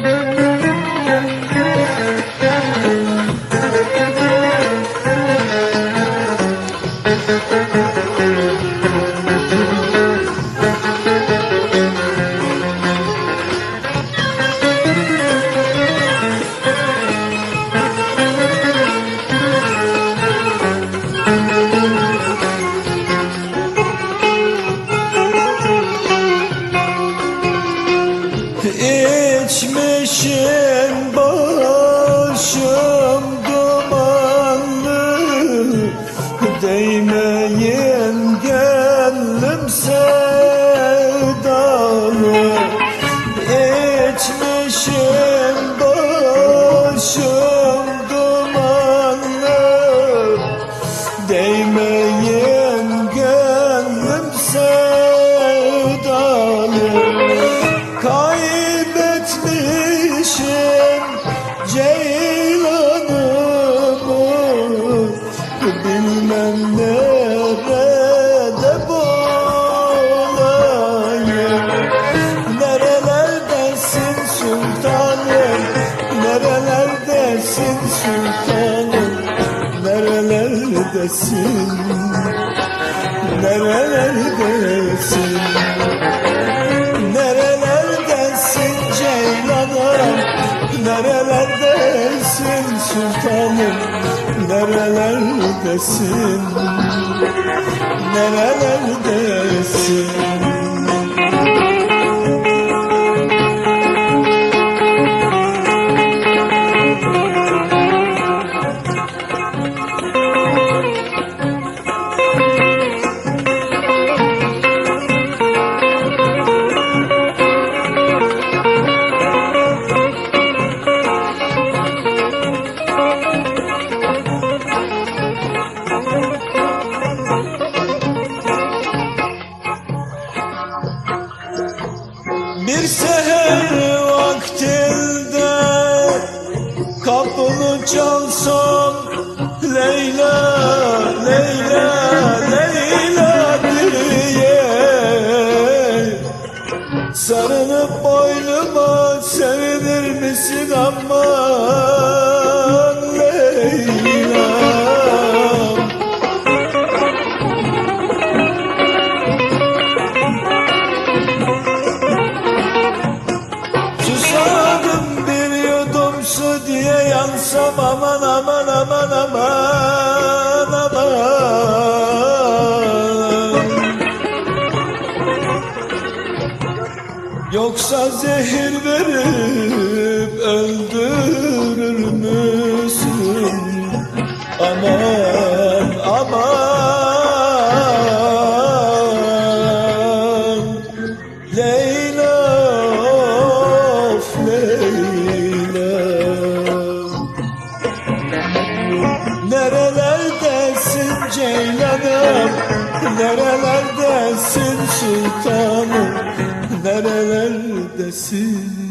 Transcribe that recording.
Thank you. Başım dumanlı Değmeyin gönlüm sevdalı Bilmem nerede bulayım Nerelerdesin sultanım? Nerelerdesin sultanım? Nerelerdesin? Nerelerdesin? Nerelerdesin Ceylanım? Nerelerdesin sultanım Nerelerdesin? Nerelerdesin Bir seher vaktinde kapını çalsam Leyla, Leyla, Leyla diye. Sarılıp boynuma sevinir misin aman yansam aman aman aman aman aman Yoksa zehir verip öldürür müsün? Aman aman Leyla Nerelerdesin Ceylanım? Nerelerdesin sultanım? Nerelerdesin